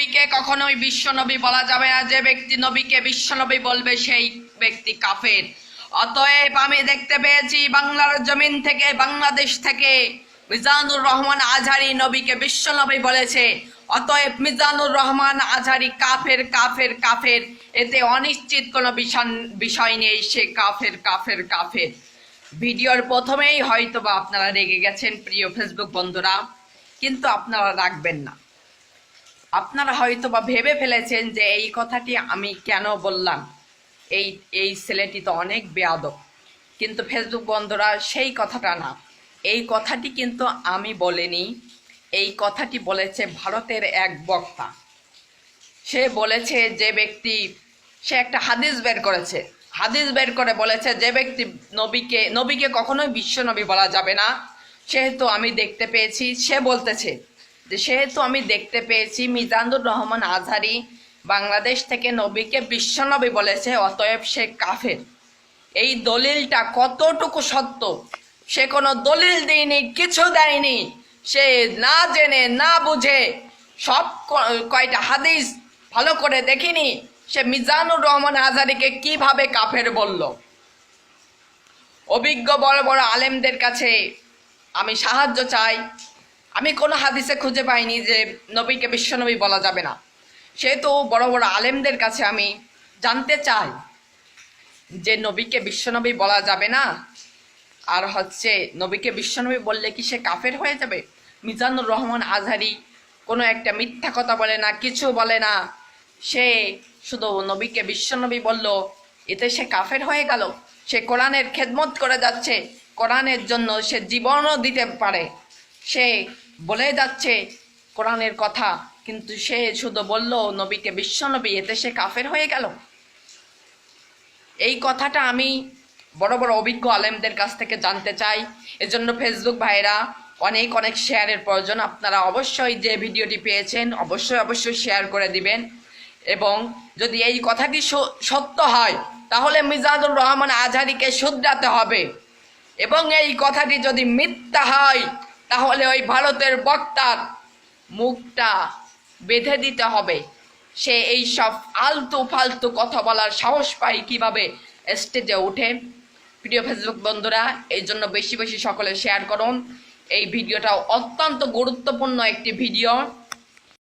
নবীকে কখনোই বিশ্ব নবী বলা যাবে না, যে ব্যক্তি নবীকে বিশ্ব নবী বলবে সেই ব্যক্তি কাফের। অতএব আমি দেখতে পেয়েছি বাংলার জমিন থেকে, বাংলাদেশ থেকে মিজানুর রহমান আজহারি নবীকে বিশ্ব নবী বলেছে। অতএব মিজানুর রহমান আজহারি কাফের কাফের কাফের, এতে অনিশ্চিত কোনো বিষয়- নেই, সে কাফের কাফের কাফের। ভিডিওর প্রথমেই হয়তো বা আপনারা রেগে গেছেন, প্রিয় ফেসবুক বন্ধুরা, কিন্তু আপনারা রাখবেন না। আপনারা হয়তো বা ভেবে ফেলেছেন যে এই কথাটি আমি কেন বললাম। এই এই ছেলেটি তো অনেক বেয়াদব। কিন্তু ফেসবুক বন্ধুরা সেই কথাটা না। এই কথাটি কিন্তু আমি বলিনি। এই কথাটি বলেছে ভারতের এক বক্তা। সে বলেছে যে ব্যক্তি, সে একটা হাদিস বের করেছে। হাদিস বের করে বলেছে যে ব্যক্তি নবীকে নবীকে কখনোই বিশ্ব নবী বলা যাবে না। সেহেতু আমি দেখতে পেয়েছি, সে বলতেছে সেহেতু আমি দেখতে পেয়েছি মিজানুর রহমান আজহারি বাংলাদেশ থেকে নবীকে বিশ্ব নবী বলেছে, অতএব সে কাফের। এই দলিলটা কতটুকু সত্য? সে কোনো দলিল দেয়নি, কিছু দেয়নি। সে না জেনে, না বুঝে সব কয়টা হাদিস ভালো করে দেখিনি। সে মিজানুর রহমান আজারিকে কীভাবে কাফের বলল? অভিজ্ঞ বড় বড় আলেমদের কাছে আমি সাহায্য চাই। আমি কোনো হাদিসে খুঁজে পাইনি যে নবীকে বিশ্বনবী বলা যাবে না। সেহেতু বড় বড় আলেমদের কাছে আমি জানতে চাই যে নবীকে বিশ্বনবী বলা যাবে না? আর হচ্ছে নবীকে বিশ্বনবী বললে কি সে কাফের হয়ে যাবে? মিজানুর রহমান আজহারি কোনো একটা মিথ্যা কথা বলে না, কিছু বলে না। সে শুধু নবীকে বিশ্বনবী বলল, এতে সে কাফের হয়ে গেল। সে কোরআনের খেদমত করে যাচ্ছে। কোরআনের জন্য সে জীবনও দিতে পারে। সে বলে যাচ্ছে কোরআনের কথা, কিন্তু সে শুধু বলল, নবীকে বিশ্বনবী এতে সে কাফের হয়ে গেল। এই কথাটা আমি বড় বড় অভিজ্ঞ আলেমদের কাছ থেকে জানতে চাই। এজন্য ফেসবুক ভাইরা অনেক অনেক শেয়ারের প্রয়োজন। আপনারা অবশ্যই যে ভিডিওটি পেয়েছেন, অবশ্যই অবশ্যই শেয়ার করে দিবেন। এবং যদি এই কথাটি সত্য হয়, তাহলে মিজানুর রহমান আজহারিকে শুধরাতে হবে। এবং এই কথাটি যদি মিথ্যা হয় তাহলে ওই ভারতের বক্তার মুখটা বেঁধে দিতে হবে। সে এই সব আলতু ফালতু কথা বলার সাহস পায় কীভাবে স্টেজে ওঠে প্রিয় ফেসবুক বন্ধুরা এই জন্য বেশি বেশি সকলে শেয়ার করুন। এই ভিডিওটা অত্যন্ত গুরুত্বপূর্ণ একটি ভিডিও।